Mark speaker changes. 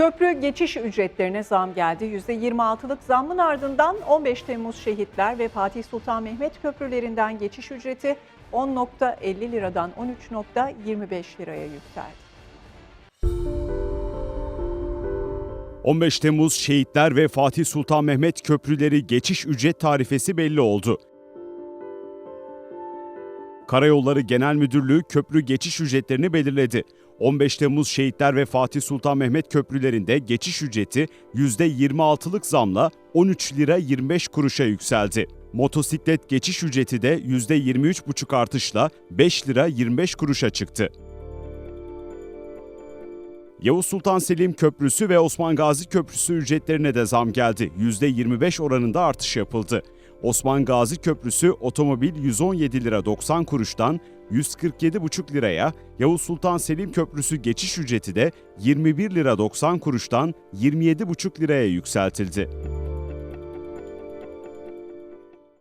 Speaker 1: Köprü geçiş ücretlerine zam geldi. %26'lık zammın ardından 15 Temmuz Şehitler ve Fatih Sultan Mehmet köprülerinden geçiş ücreti 10.50 liradan 13.25 liraya yükseldi.
Speaker 2: 15 Temmuz Şehitler ve Fatih Sultan Mehmet köprüleri geçiş ücret tarifesi belli oldu. Karayolları Genel Müdürlüğü köprü geçiş ücretlerini belirledi. 15 Temmuz Şehitler ve Fatih Sultan Mehmet köprülerinde geçiş ücreti %26'lık zamla 13 lira 25 kuruşa yükseldi. Motosiklet geçiş ücreti de %23,5 artışla 5 lira 25 kuruşa çıktı. Yavuz Sultan Selim Köprüsü ve Osman Gazi Köprüsü ücretlerine de zam geldi. %25 oranında artış yapıldı. Osman Gazi Köprüsü otomobil 117 lira 90 kuruştan 147,5 liraya, Yavuz Sultan Selim Köprüsü geçiş ücreti de 21 lira 90 kuruştan 27,5 liraya yükseltildi.